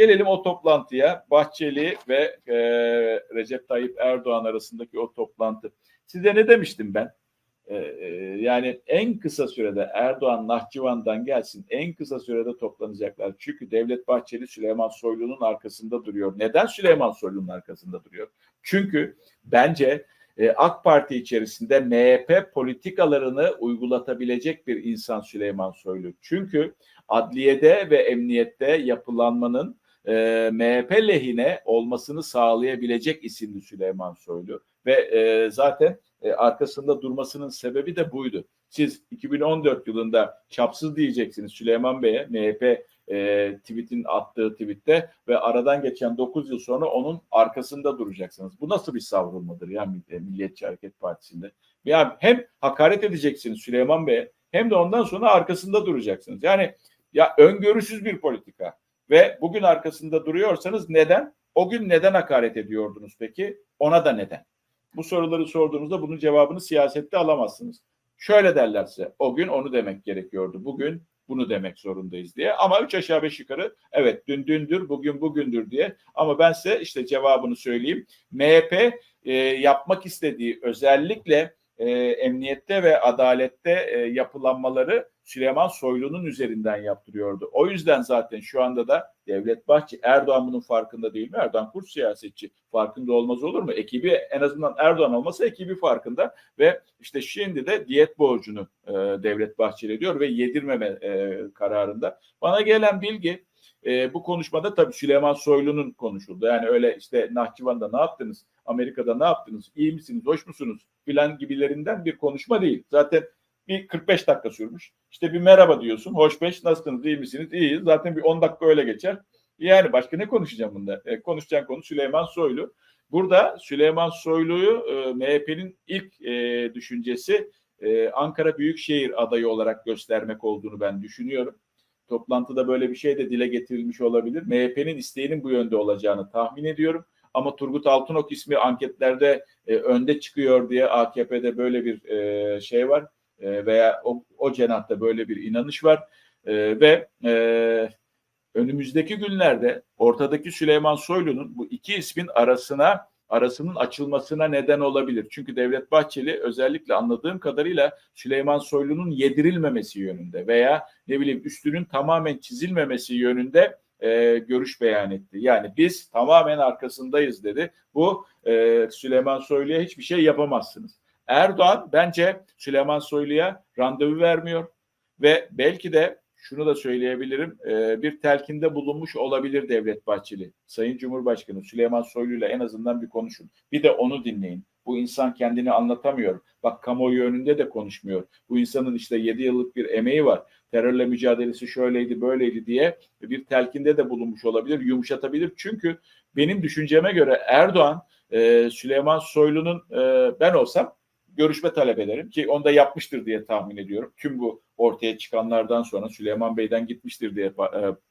gelelim o toplantıya. Bahçeli ve e, Recep Tayyip Erdoğan arasındaki o toplantı. Size ne demiştim ben? E, e, yani en kısa sürede Erdoğan Nahçıvan'dan gelsin en kısa sürede toplanacaklar. Çünkü Devlet Bahçeli Süleyman Soylu'nun arkasında duruyor. Neden Süleyman Soylu'nun arkasında duruyor? Çünkü bence e, AK Parti içerisinde MHP politikalarını uygulatabilecek bir insan Süleyman Soylu. Çünkü adliyede ve emniyette yapılanmanın e, MHP lehine olmasını sağlayabilecek isimli Süleyman Soylu. Ve e, zaten e, arkasında durmasının sebebi de buydu. Siz 2014 yılında çapsız diyeceksiniz Süleyman Bey'e MHP e, tweet'in attığı tweette ve aradan geçen 9 yıl sonra onun arkasında duracaksınız. Bu nasıl bir savrulmadır ya Milliyetçi Hareket Partisi'nde? Ya hem hakaret edeceksiniz Süleyman Bey'e hem de ondan sonra arkasında duracaksınız. Yani ya öngörüsüz bir politika ve bugün arkasında duruyorsanız neden? O gün neden hakaret ediyordunuz peki? Ona da neden? Bu soruları sorduğunuzda bunun cevabını siyasette alamazsınız. Şöyle derlerse o gün onu demek gerekiyordu. Bugün bunu demek zorundayız diye. Ama üç aşağı beş yukarı evet dün dündür, bugün bugündür diye. Ama ben size işte cevabını söyleyeyim. MHP e, yapmak istediği özellikle e, emniyette ve adalette e, yapılanmaları Süleyman Soylu'nun üzerinden yaptırıyordu. O yüzden zaten şu anda da Devlet Bahçeli, Erdoğan bunun farkında değil mi? Erdoğan kurt siyasetçi. Farkında olmaz olur mu? Ekibi en azından Erdoğan olmasa ekibi farkında ve işte şimdi de diyet borcunu e, Devlet Bahçeli ediyor ve yedirmeme e, kararında. Bana gelen bilgi e, bu konuşmada tabii Süleyman Soylu'nun konuşuldu. Yani öyle işte Nahçıvan'da ne yaptınız, Amerika'da ne yaptınız, iyi misiniz, hoş musunuz filan gibilerinden bir konuşma değil. Zaten bir 45 dakika sürmüş. İşte bir merhaba diyorsun. Hoş beş, nasılsınız, iyi misiniz? İyiyiz. Zaten bir 10 dakika öyle geçer. Yani başka ne konuşacağım bunda? E, konuşacağım konu Süleyman Soylu. Burada Süleyman Soylu'yu e, MHP'nin ilk e, düşüncesi e, Ankara Büyükşehir adayı olarak göstermek olduğunu ben düşünüyorum. Toplantıda böyle bir şey de dile getirilmiş olabilir. MHP'nin isteğinin bu yönde olacağını tahmin ediyorum. Ama Turgut Altınok ismi anketlerde e, önde çıkıyor diye AKP'de böyle bir e, şey var e, veya o, o cenahta böyle bir inanış var e, ve e, önümüzdeki günlerde ortadaki Süleyman Soylu'nun bu iki ismin arasına arasının açılmasına neden olabilir. Çünkü Devlet Bahçeli özellikle anladığım kadarıyla Süleyman Soylu'nun yedirilmemesi yönünde veya ne bileyim üstünün tamamen çizilmemesi yönünde e, görüş beyan etti. Yani biz tamamen arkasındayız dedi. Bu e, Süleyman Soylu'ya hiçbir şey yapamazsınız. Erdoğan bence Süleyman Soylu'ya randevu vermiyor ve belki de şunu da söyleyebilirim. E, bir telkinde bulunmuş olabilir Devlet Bahçeli. Sayın Cumhurbaşkanı Süleyman Soylu ile en azından bir konuşun. Bir de onu dinleyin. Bu insan kendini anlatamıyor. Bak kamuoyu önünde de konuşmuyor. Bu insanın işte 7 yıllık bir emeği var. Terörle mücadelesi şöyleydi böyleydi diye bir telkinde de bulunmuş olabilir. Yumuşatabilir. Çünkü benim düşünceme göre Erdoğan e, Süleyman Soylu'nun e, ben olsam görüşme talep ederim ki onu da yapmıştır diye tahmin ediyorum. Tüm bu ortaya çıkanlardan sonra Süleyman Bey'den gitmiştir diye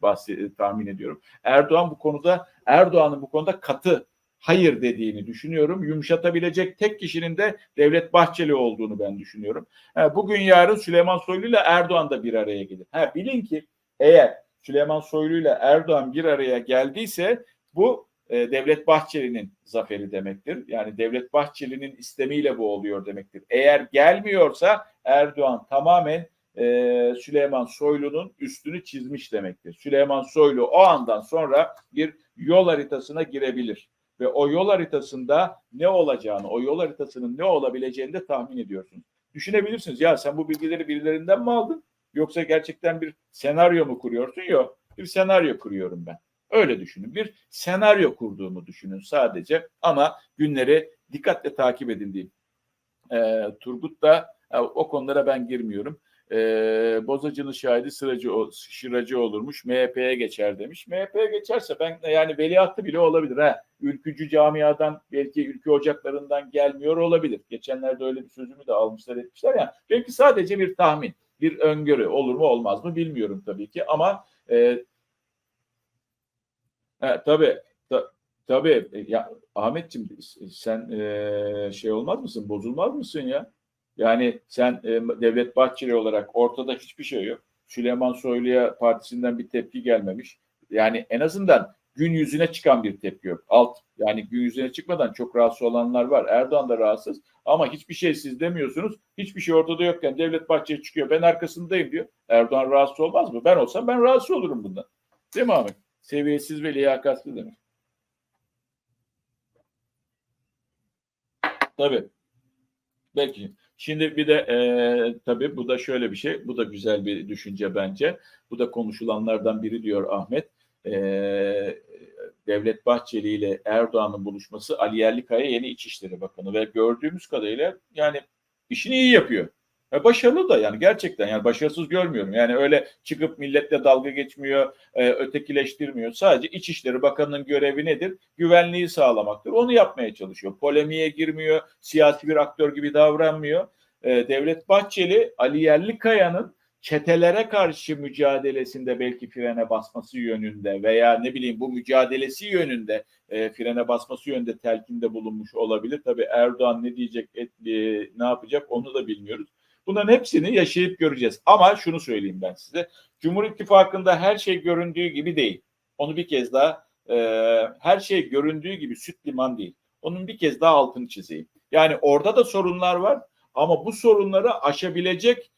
bahsi, tahmin ediyorum. Erdoğan bu konuda Erdoğan'ın bu konuda katı hayır dediğini düşünüyorum. Yumuşatabilecek tek kişinin de Devlet Bahçeli olduğunu ben düşünüyorum. bugün yarın Süleyman Soylu ile Erdoğan da bir araya gelir. Ha, bilin ki eğer Süleyman Soylu ile Erdoğan bir araya geldiyse bu e, Devlet Bahçeli'nin zaferi demektir. Yani Devlet Bahçeli'nin istemiyle bu oluyor demektir. Eğer gelmiyorsa Erdoğan tamamen e, Süleyman Soylu'nun üstünü çizmiş demektir. Süleyman Soylu o andan sonra bir yol haritasına girebilir ve o yol haritasında ne olacağını, o yol haritasının ne olabileceğini de tahmin ediyorsunuz. Düşünebilirsiniz ya sen bu bilgileri birilerinden mi aldın? Yoksa gerçekten bir senaryo mu kuruyorsun? Yok. Bir senaryo kuruyorum ben. Öyle düşünün. Bir senaryo kurduğumu düşünün sadece ama günleri dikkatle takip edin diyeyim. Ee, Turgut da o konulara ben girmiyorum. Ee, Bozacı'nın şahidi sıracı, şıracı olurmuş. MHP'ye geçer demiş. MHP'ye geçerse ben yani veliahtı bile olabilir. Ha. Ülkücü camiadan belki ülke ocaklarından gelmiyor olabilir. Geçenlerde öyle bir sözümü de almışlar etmişler ya. Belki sadece bir tahmin, bir öngörü olur mu olmaz mı bilmiyorum tabii ki ama e, He, tabii. Ta, tabii. E, ya Ahmetciğim sen e, şey olmaz mısın? Bozulmaz mısın ya? Yani sen e, Devlet Bahçeli olarak ortada hiçbir şey yok. Süleyman Soylu'ya partisinden bir tepki gelmemiş. Yani en azından gün yüzüne çıkan bir tepki yok. Alt yani gün yüzüne çıkmadan çok rahatsız olanlar var. Erdoğan da rahatsız ama hiçbir şey siz demiyorsunuz. Hiçbir şey ortada yokken Devlet Bahçeli çıkıyor. Ben arkasındayım diyor. Erdoğan rahatsız olmaz mı? Ben olsam ben rahatsız olurum bundan. Değil mi Ahmet? Seviyesiz ve liyakatsiz demek. Tabii. Belki. Şimdi bir de e, tabii bu da şöyle bir şey. Bu da güzel bir düşünce bence. Bu da konuşulanlardan biri diyor Ahmet. E, Devlet Bahçeli ile Erdoğan'ın buluşması Ali Yerlikaya yeni İçişleri Bakanı ve gördüğümüz kadarıyla yani işini iyi yapıyor. Ve başarılı da yani gerçekten yani başarısız görmüyorum. Yani öyle çıkıp milletle dalga geçmiyor, e, ötekileştirmiyor. Sadece İçişleri Bakanı'nın görevi nedir? Güvenliği sağlamaktır. Onu yapmaya çalışıyor. Polemiğe girmiyor, siyasi bir aktör gibi davranmıyor. E, Devlet Bahçeli, Ali Yerlikaya'nın çetelere karşı mücadelesinde belki frene basması yönünde veya ne bileyim bu mücadelesi yönünde e, frene basması yönünde telkinde bulunmuş olabilir. Tabii Erdoğan ne diyecek, et, e, ne yapacak onu da bilmiyoruz. Bunların hepsini yaşayıp göreceğiz. Ama şunu söyleyeyim ben size. Cumhur İttifakı'nda her şey göründüğü gibi değil. Onu bir kez daha e, her şey göründüğü gibi süt liman değil. Onun bir kez daha altını çizeyim. Yani orada da sorunlar var ama bu sorunları aşabilecek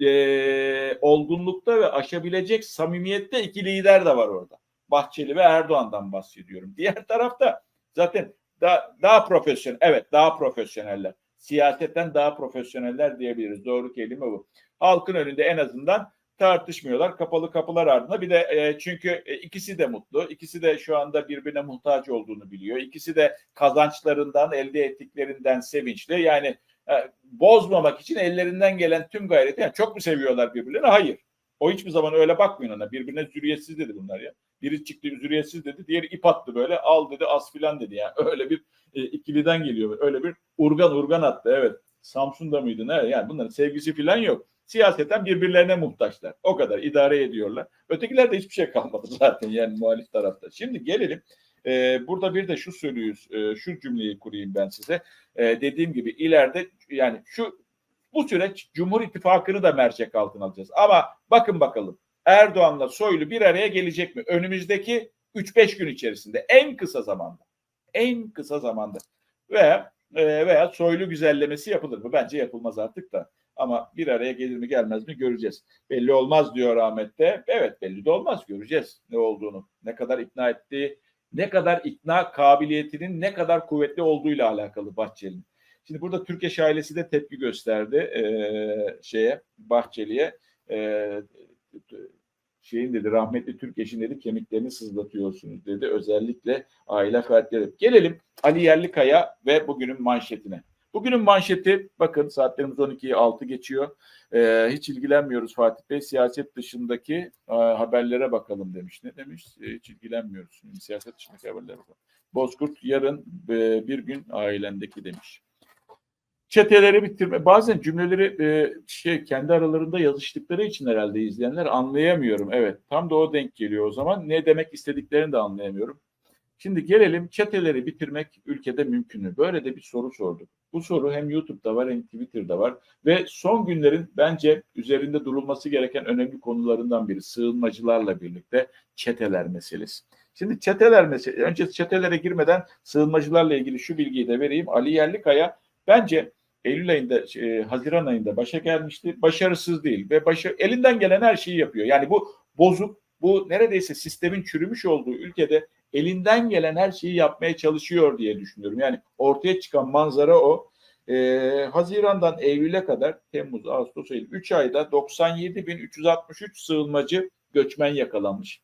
e, olgunlukta ve aşabilecek samimiyette iki lider de var orada. Bahçeli ve Erdoğan'dan bahsediyorum. Diğer tarafta zaten daha, daha profesyonel, evet daha profesyoneller. Siyasetten daha profesyoneller diyebiliriz. Doğru kelime bu. Halkın önünde en azından tartışmıyorlar. Kapalı kapılar ardında. Bir de e, çünkü e, ikisi de mutlu. ikisi de şu anda birbirine muhtaç olduğunu biliyor. İkisi de kazançlarından, elde ettiklerinden sevinçli. Yani e, bozmamak için ellerinden gelen tüm gayreti. Yani çok mu seviyorlar birbirlerini? Hayır. O hiçbir zaman öyle bakmıyor ona. Birbirine zürriyetsiz dedi bunlar ya. Biri çıktı zürriyetsiz dedi. Diğeri ip attı böyle. Al dedi as filan dedi. Yani öyle bir e, ikiliden geliyor. Öyle bir urgan urgan attı. Evet. Samsun'da mıydı? Ne? Yani bunların sevgisi filan yok. Siyaseten birbirlerine muhtaçlar. O kadar idare ediyorlar. Ötekilerde hiçbir şey kalmadı zaten yani muhalif tarafta. Şimdi gelelim. Ee, burada bir de şu söylüyoruz, e, şu cümleyi kurayım ben size. E, dediğim gibi ileride yani şu bu süreç Cumhur İttifakı'nı da mercek altına alacağız. Ama bakın bakalım Erdoğan'la Soylu bir araya gelecek mi? Önümüzdeki 3-5 gün içerisinde en kısa zamanda. En kısa zamanda. Veya e, veya Soylu güzellemesi yapılır mı? Bence yapılmaz artık da. Ama bir araya gelir mi gelmez mi göreceğiz. Belli olmaz diyor Ahmet de. Evet belli de olmaz göreceğiz ne olduğunu. Ne kadar ikna ettiği, ne kadar ikna kabiliyetinin ne kadar kuvvetli olduğuyla alakalı Bahçeli'nin. Şimdi burada Türkeş ailesi de tepki gösterdi e, şeye Bahçeli'ye. E, şeyin dedi rahmetli Türkeş'in dedi kemiklerini sızlatıyorsunuz dedi. Özellikle aile fertleri. Gelelim Ali Yerlikaya ve bugünün manşetine. Bugünün manşeti bakın saatlerimiz 12'yi 6 geçiyor. Ee, hiç ilgilenmiyoruz Fatih Bey. Siyaset dışındaki e, haberlere bakalım demiş. Ne demiş? E, hiç ilgilenmiyoruz. Siyaset dışındaki haberlere bakalım. Bozkurt yarın e, bir gün ailendeki demiş. Çeteleri bitirme. Bazen cümleleri e, şey kendi aralarında yazıştıkları için herhalde izleyenler anlayamıyorum. Evet tam da o denk geliyor o zaman. Ne demek istediklerini de anlayamıyorum. Şimdi gelelim çeteleri bitirmek ülkede mümkün mü? Böyle de bir soru sorduk. Bu soru hem YouTube'da var hem Twitter'da var ve son günlerin bence üzerinde durulması gereken önemli konularından biri sığınmacılarla birlikte çeteler meselesi. Şimdi çeteler meselesi, önce çetelere girmeden sığınmacılarla ilgili şu bilgiyi de vereyim. Ali Yerlikaya bence Eylül ayında, e, Haziran ayında başa gelmişti. Başarısız değil ve başa, elinden gelen her şeyi yapıyor. Yani bu bozuk, bu neredeyse sistemin çürümüş olduğu ülkede elinden gelen her şeyi yapmaya çalışıyor diye düşünüyorum. Yani ortaya çıkan manzara o. Ee, Haziran'dan Eylül'e kadar Temmuz, Ağustos, Eylül 3 ayda 97.363 sığınmacı göçmen yakalanmış.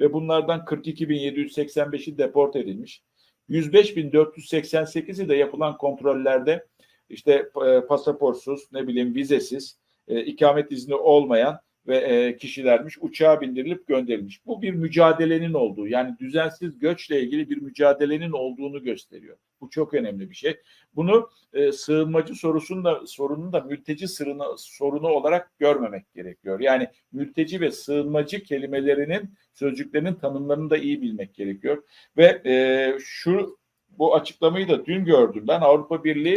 Ve bunlardan 42.785'i deport edilmiş. 105.488'i de yapılan kontrollerde işte e, pasaportsuz, ne bileyim vizesiz, e, ikamet izni olmayan ve e, kişilermiş uçağa bindirilip gönderilmiş. Bu bir mücadelenin olduğu yani düzensiz göçle ilgili bir mücadelenin olduğunu gösteriyor. Bu çok önemli bir şey. Bunu e, sığınmacı sorusunda sorunun da mülteci sırrını, sorunu olarak görmemek gerekiyor. Yani mülteci ve sığınmacı kelimelerinin sözcüklerinin tanımlarını da iyi bilmek gerekiyor. Ve e, şu bu açıklamayı da dün gördüm ben Avrupa Birliği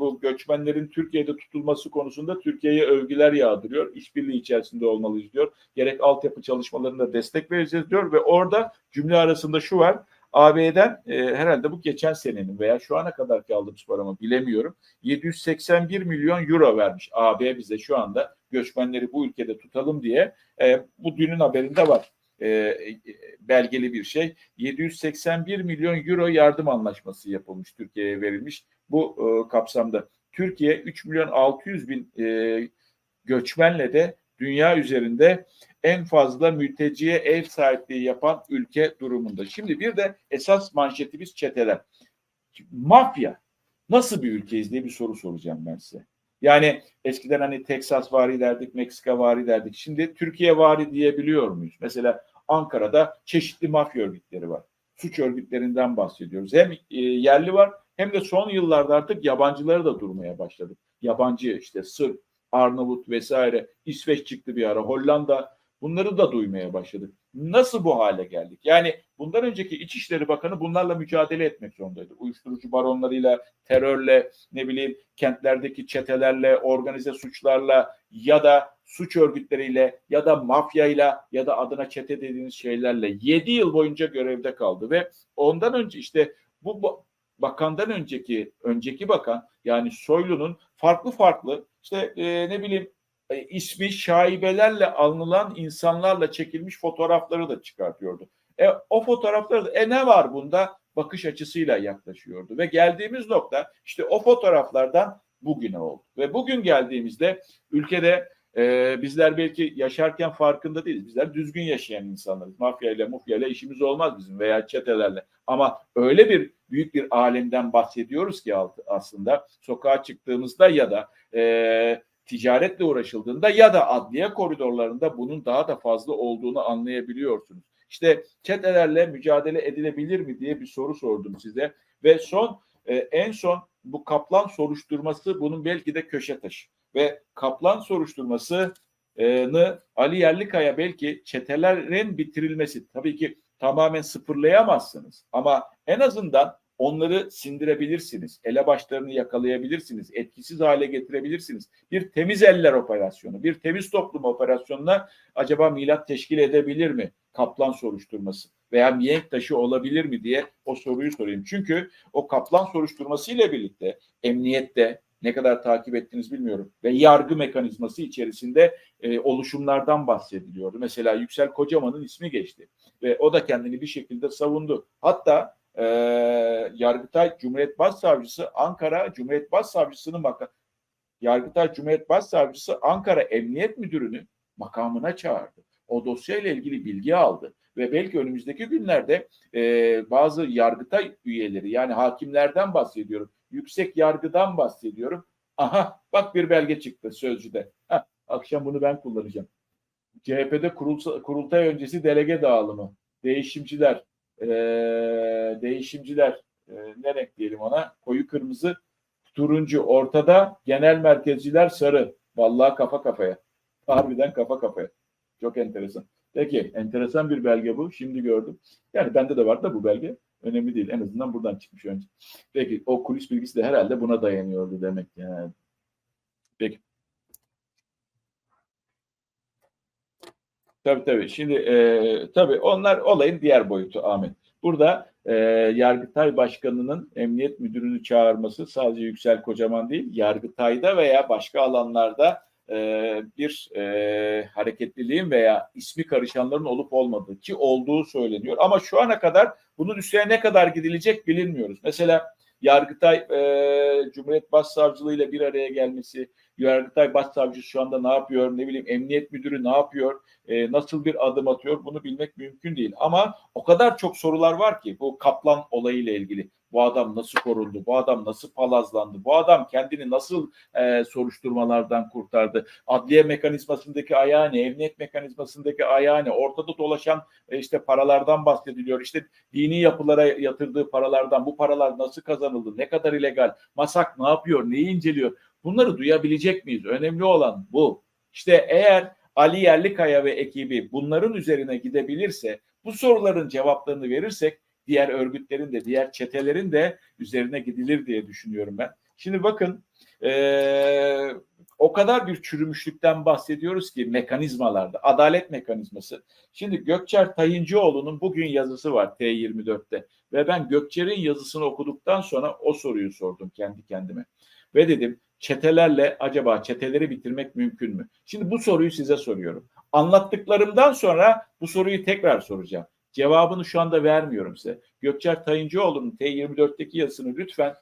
bu göçmenlerin Türkiye'de tutulması konusunda Türkiye'ye övgüler yağdırıyor. İşbirliği içerisinde olmalıyız diyor. Gerek altyapı çalışmalarında destek vereceğiz diyor ve orada cümle arasında şu var. AB'den e, herhalde bu geçen senenin veya şu ana kadarki aldığımız paramı bilemiyorum. 781 milyon euro vermiş AB bize şu anda göçmenleri bu ülkede tutalım diye. E, bu dünün haberinde var. E, e, belgeli bir şey. 781 milyon euro yardım anlaşması yapılmış Türkiye'ye verilmiş bu e, kapsamda. Türkiye 3 milyon 600 bin e, göçmenle de dünya üzerinde en fazla mülteciye ev sahipliği yapan ülke durumunda. Şimdi bir de esas manşetimiz çeteler. Mafya nasıl bir ülkeyiz diye bir soru soracağım ben size. Yani eskiden hani Teksas vari derdik, Meksika vari derdik. Şimdi Türkiye vari diyebiliyor muyuz? Mesela Ankara'da çeşitli mafya örgütleri var. Suç örgütlerinden bahsediyoruz. Hem e, yerli var hem de son yıllarda artık yabancıları da durmaya başladı. Yabancı işte Sırp, Arnavut vesaire, İsveç çıktı bir ara, Hollanda bunları da duymaya başladık. Nasıl bu hale geldik? Yani bundan önceki İçişleri Bakanı bunlarla mücadele etmek zorundaydı. Uyuşturucu baronlarıyla, terörle, ne bileyim kentlerdeki çetelerle, organize suçlarla ya da suç örgütleriyle ya da mafyayla ya da adına çete dediğiniz şeylerle 7 yıl boyunca görevde kaldı ve ondan önce işte bu, bakandan önceki önceki bakan yani Soylu'nun farklı farklı işte e, ne bileyim e, ismi şaibelerle anılan insanlarla çekilmiş fotoğrafları da çıkartıyordu. E, o fotoğrafları da e ne var bunda bakış açısıyla yaklaşıyordu ve geldiğimiz nokta işte o fotoğraflardan bugüne oldu. Ve bugün geldiğimizde ülkede e, bizler belki yaşarken farkında değiliz. Bizler düzgün yaşayan insanlarız. Mafya ile mufya ile işimiz olmaz bizim veya çetelerle. Ama öyle bir büyük bir alemden bahsediyoruz ki aslında sokağa çıktığımızda ya da e, ticaretle uğraşıldığında ya da adliye koridorlarında bunun daha da fazla olduğunu anlayabiliyorsunuz. İşte çetelerle mücadele edilebilir mi diye bir soru sordum size. Ve son e, en son bu Kaplan soruşturması bunun belki de köşe taşı. Ve Kaplan soruşturmasını Ali Yerlikaya belki çetelerin bitirilmesi tabii ki tamamen sıfırlayamazsınız. Ama en azından onları sindirebilirsiniz. Elebaşlarını yakalayabilirsiniz. Etkisiz hale getirebilirsiniz. Bir temiz eller operasyonu, bir temiz toplum operasyonuna acaba milat teşkil edebilir mi? Kaplan soruşturması veya mihenk taşı olabilir mi diye o soruyu sorayım. Çünkü o kaplan soruşturması ile birlikte emniyette ne kadar takip ettiniz bilmiyorum ve yargı mekanizması içerisinde e, oluşumlardan bahsediliyordu. Mesela Yüksel Kocaman'ın ismi geçti ve o da kendini bir şekilde savundu. Hatta e, Yargıtay Cumhuriyet Başsavcısı Ankara Cumhuriyet Başsavcısının makam Yargıtay Cumhuriyet Başsavcısı Ankara Emniyet Müdürünü makamına çağırdı. O dosyayla ilgili bilgi aldı ve belki önümüzdeki günlerde e, bazı Yargıtay üyeleri yani hakimlerden bahsediyorum. Yüksek yargıdan bahsediyorum. Aha bak bir belge çıktı sözcüde. Heh, akşam bunu ben kullanacağım. CHP'de kurultay öncesi delege dağılımı. Değişimciler, e, değişimciler e, ne renk diyelim ona? Koyu kırmızı, turuncu ortada, genel merkezciler sarı. Vallahi kafa kafaya. Harbiden kafa kafaya. Çok enteresan. Peki enteresan bir belge bu. Şimdi gördüm. Yani bende de var da bu belge. Önemli değil. En azından buradan çıkmış önce. Peki o kulis bilgisi de herhalde buna dayanıyordu demek yani. Peki. Tabii tabii. Şimdi e, tabii onlar olayın diğer boyutu Ahmet. Burada e, Yargıtay Başkanı'nın emniyet müdürünü çağırması sadece Yüksel Kocaman değil, Yargıtay'da veya başka alanlarda e, bir e, hareketliliğin veya ismi karışanların olup olmadığı ki olduğu söyleniyor. Ama şu ana kadar bunun üstüne ne kadar gidilecek bilinmiyoruz. Mesela Yargıtay e, Cumhuriyet Başsavcılığı ile bir araya gelmesi, Yargıtay Başsavcısı şu anda ne yapıyor, ne bileyim Emniyet Müdürü ne yapıyor, e, nasıl bir adım atıyor bunu bilmek mümkün değil. Ama o kadar çok sorular var ki bu Kaplan olayıyla ilgili. Bu adam nasıl korundu? Bu adam nasıl palazlandı? Bu adam kendini nasıl e, soruşturmalardan kurtardı? Adliye mekanizmasındaki ayağı ne? Emniyet mekanizmasındaki ayağı ne? Ortada dolaşan e, işte paralardan bahsediliyor. İşte dini yapılara yatırdığı paralardan bu paralar nasıl kazanıldı? Ne kadar illegal? Masak ne yapıyor? Neyi inceliyor? Bunları duyabilecek miyiz? Önemli olan bu. İşte eğer Ali Yerlikaya ve ekibi bunların üzerine gidebilirse, bu soruların cevaplarını verirsek diğer örgütlerin de diğer çetelerin de üzerine gidilir diye düşünüyorum ben. Şimdi bakın e, o kadar bir çürümüşlükten bahsediyoruz ki mekanizmalarda, adalet mekanizması. Şimdi Gökçer Tayıncıoğlu'nun bugün yazısı var T24'te ve ben Gökçer'in yazısını okuduktan sonra o soruyu sordum kendi kendime. Ve dedim çetelerle acaba çeteleri bitirmek mümkün mü? Şimdi bu soruyu size soruyorum. Anlattıklarımdan sonra bu soruyu tekrar soracağım. Cevabını şu anda vermiyorum size. Gökçer Tayıncıoğlu'nun T24'teki yazısını lütfen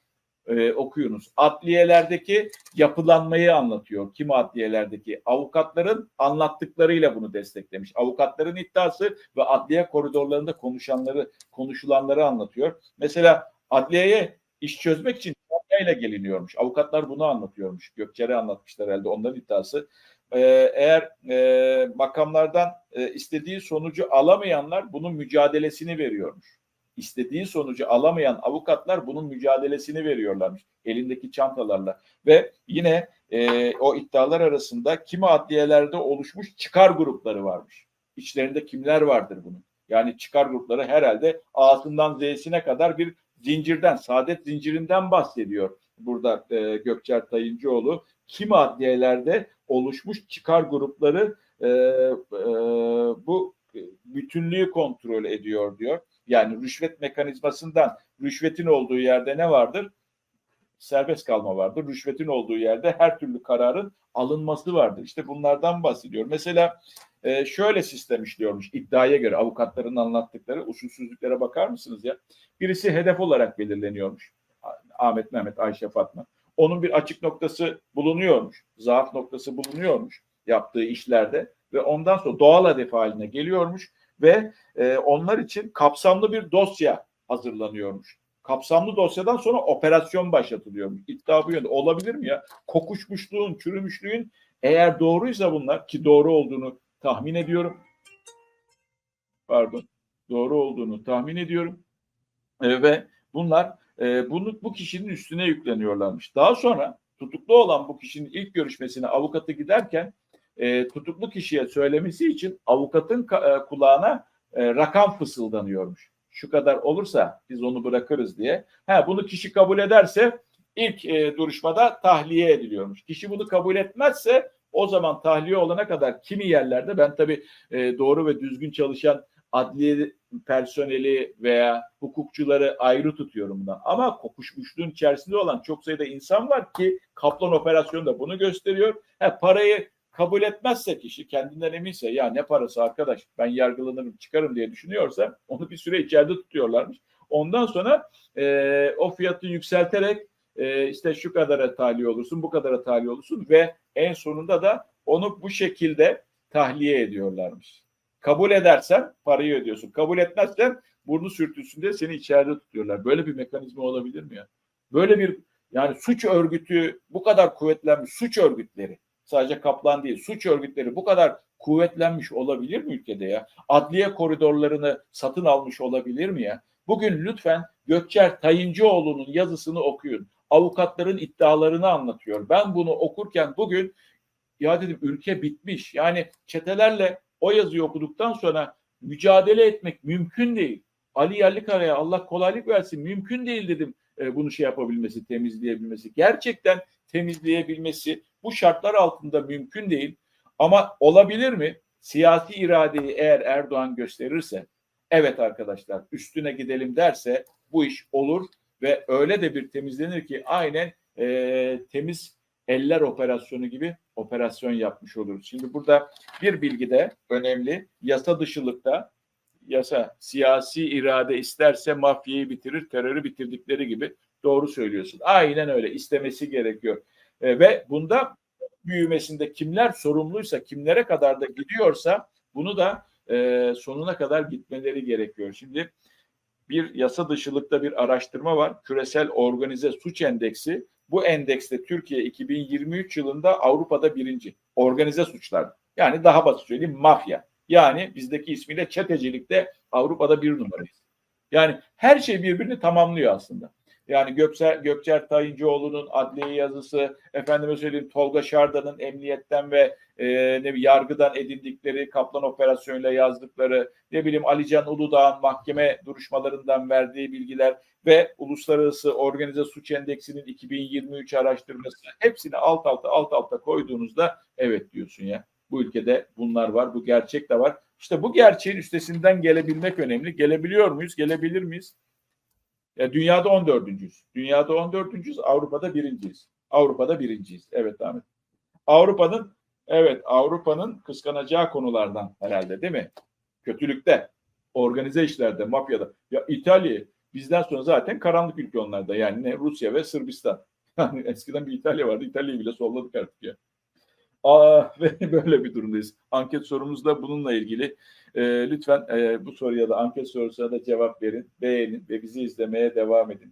e, okuyunuz. Adliyelerdeki yapılanmayı anlatıyor. Kim adliyelerdeki? Avukatların anlattıklarıyla bunu desteklemiş. Avukatların iddiası ve adliye koridorlarında konuşanları, konuşulanları anlatıyor. Mesela adliyeye iş çözmek için ile geliniyormuş. Avukatlar bunu anlatıyormuş. Gökçer'e anlatmışlar herhalde onların iddiası. Ee, eğer e, makamlardan e, istediği sonucu alamayanlar bunun mücadelesini veriyormuş istediği sonucu alamayan avukatlar bunun mücadelesini veriyorlarmış elindeki çantalarla ve yine e, o iddialar arasında kimi adliyelerde oluşmuş çıkar grupları varmış. İçlerinde kimler vardır bunun? Yani çıkar grupları herhalde A'sından Z'sine kadar bir zincirden, saadet zincirinden bahsediyor burada e, Gökçer Tayıncıoğlu. Kimi adliyelerde oluşmuş çıkar grupları e, e, bu bütünlüğü kontrol ediyor diyor. Yani rüşvet mekanizmasından rüşvetin olduğu yerde ne vardır? Serbest kalma vardır. Rüşvetin olduğu yerde her türlü kararın alınması vardır. İşte bunlardan bahsediyor. Mesela e, şöyle sistem işliyormuş iddiaya göre avukatların anlattıkları usulsüzlüklere bakar mısınız ya? Birisi hedef olarak belirleniyormuş. Ahmet, Mehmet, Ayşe, Fatma. Onun bir açık noktası bulunuyormuş. Zaaf noktası bulunuyormuş yaptığı işlerde ve ondan sonra doğal hedef haline geliyormuş ve e, onlar için kapsamlı bir dosya hazırlanıyormuş. Kapsamlı dosyadan sonra operasyon başlatılıyormuş. İddia bu yönde. Olabilir mi ya? Kokuşmuşluğun, çürümüşlüğün eğer doğruysa bunlar ki doğru olduğunu tahmin ediyorum. Pardon. Doğru olduğunu tahmin ediyorum. E, ve bunlar e, bunu bu kişinin üstüne yükleniyorlarmış. Daha sonra tutuklu olan bu kişinin ilk görüşmesine avukatı giderken e, tutuklu kişiye söylemesi için avukatın e, kulağına e, rakam fısıldanıyormuş. Şu kadar olursa biz onu bırakırız diye. Ha bunu kişi kabul ederse ilk e, duruşmada tahliye ediliyormuş. Kişi bunu kabul etmezse o zaman tahliye olana kadar kimi yerlerde ben tabii e, doğru ve düzgün çalışan adliye personeli veya hukukçuları ayrı tutuyorum bundan. Ama kokuşmuşluğun içerisinde olan çok sayıda insan var ki Kaplan operasyonu da bunu gösteriyor. Ha, parayı kabul etmezse kişi kendinden eminse ya ne parası arkadaş ben yargılanırım çıkarım diye düşünüyorsa onu bir süre içeride tutuyorlarmış. Ondan sonra e, o fiyatı yükselterek e, işte şu kadara tahliye olursun bu kadara tahliye olursun ve en sonunda da onu bu şekilde tahliye ediyorlarmış. Kabul edersen parayı ödüyorsun. Kabul etmezsen burnu sürtülsün diye seni içeride tutuyorlar. Böyle bir mekanizma olabilir mi ya? Böyle bir yani suç örgütü bu kadar kuvvetlenmiş suç örgütleri sadece Kaplan değil suç örgütleri bu kadar kuvvetlenmiş olabilir mi ülkede ya? Adliye koridorlarını satın almış olabilir mi ya? Bugün lütfen Gökçer Tayıncıoğlu'nun yazısını okuyun. Avukatların iddialarını anlatıyor. Ben bunu okurken bugün ya dedim ülke bitmiş. Yani çetelerle o yazıyı okuduktan sonra mücadele etmek mümkün değil. Ali Yerlikara'ya Allah kolaylık versin mümkün değil dedim e, bunu şey yapabilmesi, temizleyebilmesi. Gerçekten temizleyebilmesi bu şartlar altında mümkün değil. Ama olabilir mi? Siyasi iradeyi eğer Erdoğan gösterirse, evet arkadaşlar üstüne gidelim derse bu iş olur ve öyle de bir temizlenir ki aynen e, temiz eller operasyonu gibi operasyon yapmış oluruz. Şimdi burada bir bilgi de önemli. Yasa dışılıkta yasa siyasi irade isterse mafyayı bitirir, terörü bitirdikleri gibi doğru söylüyorsun. Aynen öyle istemesi gerekiyor. E, ve bunda büyümesinde kimler sorumluysa, kimlere kadar da gidiyorsa bunu da e, sonuna kadar gitmeleri gerekiyor. Şimdi bir yasa dışılıkta bir araştırma var. Küresel Organize Suç Endeksi. Bu endekste Türkiye 2023 yılında Avrupa'da birinci. Organize suçlar. Yani daha basit söyleyeyim mafya. Yani bizdeki ismiyle çetecilikte Avrupa'da bir numarayız. Yani her şey birbirini tamamlıyor aslında. Yani Gökçer, Gökçer Tayıncıoğlu'nun adliye yazısı, efendime söyleyeyim Tolga Şardan'ın emniyetten ve e, ne bileyim, yargıdan edindikleri Kaplan operasyonuyla yazdıkları, ne bileyim Alican Uludağ'ın mahkeme duruşmalarından verdiği bilgiler ve Uluslararası Organize Suç Endeksinin 2023 araştırması hepsini alt alta alt alta koyduğunuzda evet diyorsun ya. Bu ülkede bunlar var, bu gerçek de var. İşte bu gerçeğin üstesinden gelebilmek önemli. Gelebiliyor muyuz? Gelebilir miyiz? Ya dünyada 14.yüz. Dünyada 14.yüz, Avrupa'da birinciyiz. Avrupa'da birinciyiz. Evet Ahmet. Avrupa'nın evet Avrupa'nın kıskanacağı konulardan herhalde değil mi? Kötülükte, organize işlerde, mafyada. Ya İtalya bizden sonra zaten karanlık ülke onlarda. Yani ne Rusya ve Sırbistan. Yani eskiden bir İtalya vardı. İtalya'yı bile solladık artık ya. Aa, ve böyle bir durumdayız. Anket sorumuz da bununla ilgili. Ee, lütfen e, bu soruya da anket sorusuna da cevap verin, beğenin ve bizi izlemeye devam edin.